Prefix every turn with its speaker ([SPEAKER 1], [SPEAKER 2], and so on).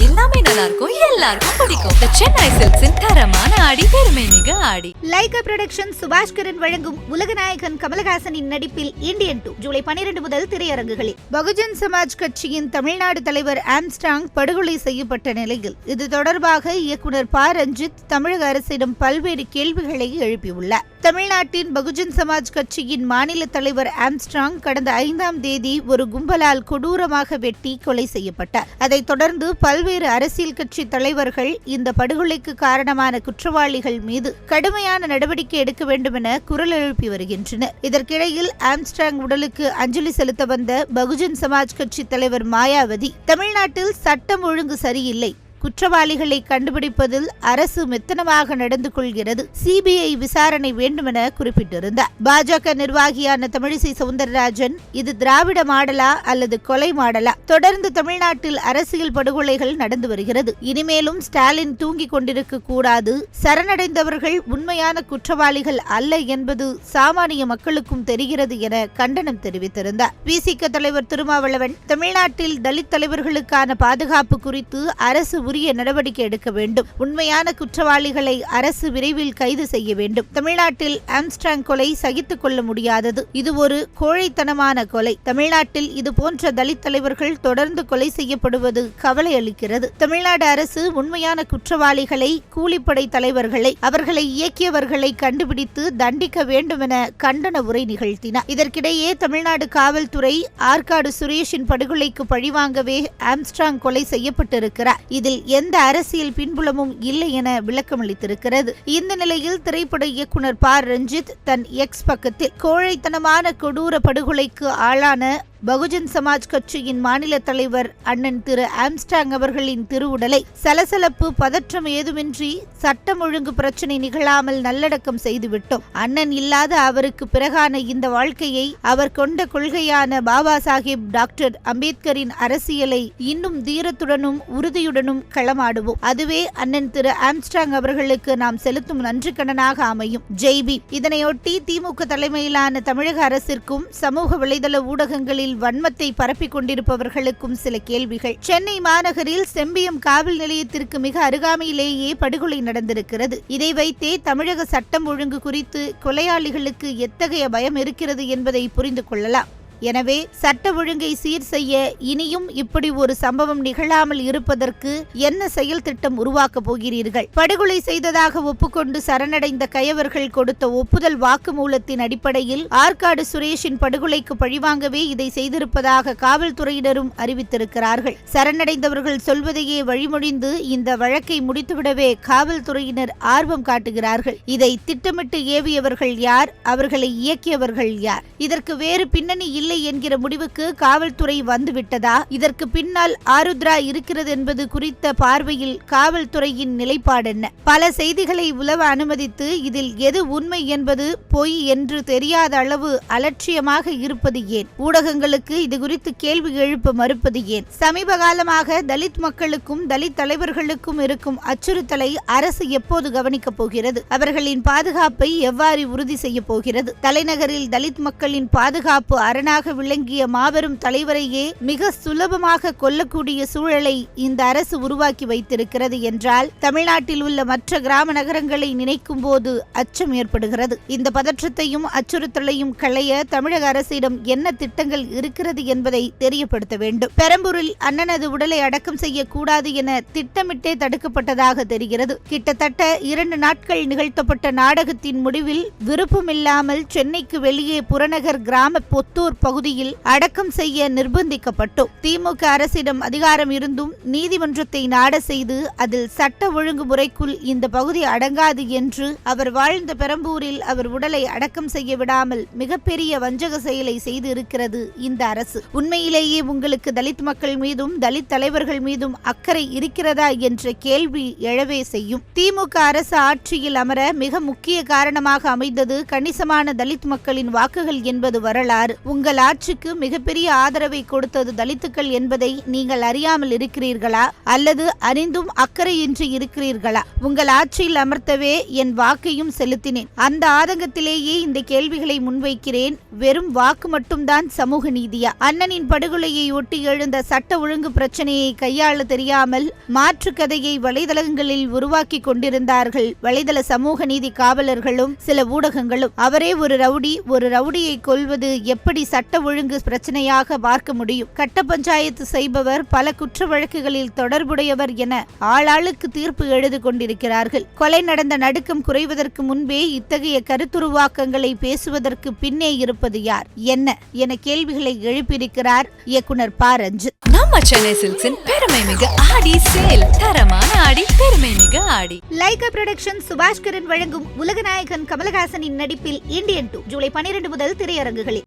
[SPEAKER 1] எல்லாமே நல்லா இருக்கும் எல்லாருக்கும் பிடிக்கும். The சென்னை சில்க்ஸின் தரமான ஆடி பெருமை மிக ஆடி.
[SPEAKER 2] லைகா புரொடக்ஷன் சுபாஷ்கரன் வழங்கும் உலகநாயகன் கமலஹாசனின் நடிப்பில் இந்தியன் டூ ஜூலை பனிரெண்டு முதல் திரையரங்குகளில். பகுஜன் சமாஜ் கட்சியின் தமிழ்நாடு தலைவர் ஆம்ஸ்டாங் படுகொலை செய்யப்பட்ட நிலையில் இது தொடர்பாக இயக்குனர் ப. ரஞ்சித் தமிழக அரசிடம் பல்வேறு கேள்விகளை எழுப்பியுள்ளார். தமிழ்நாட்டின் பகுஜன் சமாஜ் கட்சியின் மாநில தலைவர் ஆம்ஸ்ட்ராங் கடந்த ஐந்தாம் தேதி ஒரு கும்பலால் கொடூரமாக வெட்டி கொலை செய்யப்பட்டார். அதைத் தொடர்ந்து பல் பல்வேறு அரசியல் கட்சி தலைவர்கள் இந்த படுகொலைக்கு காரணமான குற்றவாளிகள் மீது கடுமையான நடவடிக்கை எடுக்க வேண்டும் என குரல் எழுப்பி வருகின்றனர். இதற்கிடையில் ஆம்ஸ்டாங் உடலுக்கு அஞ்சலி செலுத்த வந்த பகுஜன் சமாஜ் கட்சி தலைவர் மாயாவதி தமிழ்நாட்டில் சட்டம் ஒழுங்கு சரியில்லை குற்றவாளிகளை கண்டுபிடிப்பதில் அரசு மெத்தனமாக நடந்து கொள்கிறது. சிபிஐ விசாரணை வேண்டுமென குறிப்பிட்டிருந்தார். பாஜக நிர்வாகியான தமிழிசை சவுந்தரராஜன் இது திராவிட மாடலா அல்லது கொலை மாடலா? தொடர்ந்து தமிழ்நாட்டில் அரசியல் படுகொலைகள் நடந்து வருகிறது. இனிமேலும் ஸ்டாலின் தூங்கிக் கொண்டிருக்க கூடாது. சரணடைந்தவர்கள் உண்மையான குற்றவாளிகள் அல்ல என்பது சாமானிய மக்களுக்கும் தெரிகிறது என கண்டனம் தெரிவித்திருந்தார். விசிக தலைவர் திருமாவளவன் தமிழ்நாட்டில் தலித் தலைவர்களுக்கான பாதுகாப்பு குறித்து அரசு உரிய நடவடிக்கை எடுக்க வேண்டும். உண்மையான குற்றவாளிகளை அரசு விரைவில் கைது செய்ய வேண்டும். தமிழ்நாட்டில் ஆம்ஸ்டாங் கொலை சகித்துக் கொள்ள முடியாதது. இது ஒரு கோழைத்தனமான கொலை. தமிழ்நாட்டில் இது போன்ற தலித் தலைவர்கள் தொடர்ந்து கொலை செய்யப்படுவது கவலை அளிக்கிறது. தமிழ்நாடு அரசு உண்மையான குற்றவாளிகளை கூலிப்படை தலைவர்களை அவர்களை இயக்கியவர்களை கண்டுபிடித்து தண்டிக்க வேண்டும் என கண்டன உரை நிகழ்த்தினார். இதற்கிடையே தமிழ்நாடு காவல்துறை ஆற்காடு சுரேஷின் படுகொலைக்கு பழிவாங்கவே ஆம்ஸ்ட்ராங் கொலை செய்யப்பட்டிருக்கிறார். இதில் எந்த அரசியல் பின்புலமும் இல்லை என விளக்கமளித்திருக்கிறது. இந்த நிலையில் திரைப்பட இயக்குனர் ப. ரஞ்சித் தன் எக்ஸ் பக்கத்தில் கோழைத்தனமான கொடூர படுகொலைக்கு ஆளான பகுஜன் சமாஜ் கட்சியின் மாநில தலைவர் அண்ணன் திரு ஆம்ஸ்டாங் அவர்களின் திருவுடலை சலசலப்பு பதற்றம் ஏதுமின்றி சட்டம் ஒழுங்கு பிரச்சனை நிகழாமல் நல்லடக்கம் செய்துவிட்டோம். அண்ணன் இல்லாத அவருக்கு பிறகான இந்த வாழ்க்கையை அவர் கொண்ட கொள்கையான பாபா சாஹிப் டாக்டர் அம்பேத்கரின் அரசியலை இன்னும் தீரத்துடனும் உறுதியுடனும் களமாடுவோம். அதுவே அண்ணன் திரு ஆம்ஸ்டாங் அவர்களுக்கு நாம் செலுத்தும் நன்றிக்கடனாக அமையும். ஜெய்பி இதனையொட்டி திமுக தலைமையிலான தமிழக அரசிற்கும் சமூக வலைதள ஊடகங்களில் வன்மத்தை பரப்பிக் கொண்டிருப்பவர்களுக்கும் சில கேள்விகள். சென்னை மாநகரில் செம்பியம் காவல் நிலையத்திற்கு மிக அருகாமையிலேயே படுகொலை நடந்திருக்கிறது. இதை வைத்தே தமிழக சட்டம் ஒழுங்கு குறித்து கொலையாளிகளுக்கு எத்தகைய பயம் இருக்கிறது என்பதை புரிந்து கொள்ளலாம். எனவே சட்ட ஒழுங்கை சீர் செய்ய இனியும் இப்படி ஒரு சம்பவம் நிகழாமல் இருப்பதற்கு என்ன செயல் திட்டம் உருவாக்கப் போகிறீர்கள்? படுகொலை செய்ததாக ஒப்புக்கொண்டு சரணடைந்த கயவர்கள் கொடுத்த ஒப்புதல் வாக்குமூலத்தின் அடிப்படையில் ஆற்காடு சுரேஷின் படுகொலைக்கு பழிவாங்கவே இதை செய்திருப்பதாக காவல்துறையினரும் அறிவித்திருக்கிறார்கள். சரணடைந்தவர்கள் சொல்வதையே வழிமொழிந்து இந்த வழக்கை முடித்துவிடவே காவல்துறையினர் ஆர்வம் காட்டுகிறார்கள். இதை திட்டமிட்டு ஏவியவர்கள் யார்? அவர்களை இயக்கியவர்கள் யார்? இதற்கு வேறு பின்னணி இல்லை என்கிற முடிவுக்கு காவல்துறை வந்துவிட்டதா? இதற்கு பின்னால் ஆருத்ரா இருக்கிறது என்பது குறித்த பார்வையில் காவல்துறையின் நிலைப்பாடு என்ன? பல செய்திகளை உலவ அனுமதித்து இதில் எது உண்மை என்பது பொய் என்று தெரியாத அளவு அலட்சியமாக இருப்பது ஏன்? ஊடகங்களுக்கு இது குறித்து கேள்வி எழுப்ப மறுப்பது ஏன்? சமீப காலமாக தலித் மக்களுக்கும் தலித் தலைவர்களுக்கும் இருக்கும் அச்சுறுத்தலை அரசு எப்போது கவனிக்கப் போகிறது? அவர்களின் பாதுகாப்பை எவ்வாறு உறுதி செய்ய போகிறது? தலைநகரில் தலித் மக்களின் பாதுகாப்பு அரணாக விளங்கிய மாபெரும் தலைவரையே மிக சுலபமாக கொல்லக்கூடிய சூழலை இந்த அரசு உருவாக்கி வைத்திருக்கிறது என்றால் தமிழ்நாட்டில் உள்ள மற்ற கிராம நகரங்களை நினைக்கும் போது அச்சம் ஏற்படுகிறது. இந்த பதற்றத்தையும் அச்சுறுத்தலையும் களைய தமிழக அரசிடம் என்ன திட்டங்கள் இருக்கிறது என்பதை தெரியப்படுத்த வேண்டும். பெரம்பூரில் அண்ணனது உடலை அடக்கம் செய்யக்கூடாது என திட்டமிட்டே தடுக்கப்பட்டதாக தெரிகிறது. கிட்டத்தட்ட இரண்டு நாட்கள் நிகழ்த்தப்பட்ட நாடகத்தின் முடிவில் விருப்பமில்லாமல் சென்னைக்கு வெளியே புறநகர் கிராம பொத்தூர் பகுதியில் அடக்கம் செய்ய நிர்பந்திக்கப்பட்டோம். திமுக அரசிடம் அதிகாரம் இருந்தும் நீதிமன்றத்தை நாட செய்து அதில் சட்ட ஒழுங்கு முறைக்குள் இந்த பகுதி அடங்காது என்று அவர் வாழ்ந்த பெரம்பூரில் அவர் உடலை அடக்கம் செய்ய விடாமல் மிகப்பெரிய வஞ்சக செயலை செய்து இருக்கிறது இந்த அரசு. உண்மையிலேயே உங்களுக்கு தலித் மக்கள் மீதும் தலித் தலைவர்கள் மீதும் அக்கறை இருக்கிறதா என்ற கேள்வி எழவே செய்யும். திமுக அரசு ஆட்சியில் அமர மிக முக்கிய காரணமாக அமைந்தது கணிசமான தலித் மக்களின் வாக்குகள் என்பது வரலாறு. உங்கள் உங்கள் ஆட்சிக்கு மிகப்பெரிய ஆதரவை கொடுத்தது தலித்துக்கள் என்பதை நீங்கள் அறியாமல் இருக்கிறீர்களா? அல்லது அறிந்தும் அக்கறையின்றி இருக்கிறீர்களா? உங்கள் ஆட்சியில் அமர்த்தவே என் வாக்கையும் செலுத்தினேன். அந்த ஆதங்கத்திலேயே இந்த கேள்விகளை முன்வைக்கிறேன். வெறும் வாக்கு மட்டும்தான் சமூக நீதியா? அண்ணனின் படுகொலையை ஒட்டி எழுந்த சட்ட ஒழுங்கு பிரச்சனையை கையாள தெரியாமல் மாற்று கதையை வலைதளங்களில் உருவாக்கி கொண்டிருந்தார்கள். வலைதள சமூக நீதி காவலர்களும் சில ஊடகங்களும். அவரே ஒரு ரவுடி ஒரு ரவுடியை கொல்வது எப்படி சட்ட ஒழுங்கு பிரச்சனையாக பார்க்க முடியும். கட்ட பஞ்சாயத்து செய்பவர் பல குற்ற வழக்குகளில் தொடர்புடையவர் என ஆளாளுக்கு தீர்ப்பு எழுது கொண்டிருக்கிறார்கள். கொலை நடந்த நடுக்கம் குறைவதற்கு முன்பே இத்தகைய கருத்துருவாக்கங்களை பேசுவதற்கு பின்னே இருப்பது யார்? என்ன? என கேள்விகளை எழுப்பியிருக்கிறார் இயக்குனர் ப. ரஞ்சித்.
[SPEAKER 1] நம்ம சென்னை சில்க்ஸின் பெருமை மிகு ஆடி சேல். தரமான ஆடி பெருமை மிகு ஆடி.
[SPEAKER 2] லைகா புரொடக்ஷன் சுபாஷ்கரன் வழங்கும் உலகநாயகன் கமலஹாசனின் நடிப்பில் இந்தியன் டூ. ஜூலை பனிரெண்டு முதல் திரையரங்குகளில்.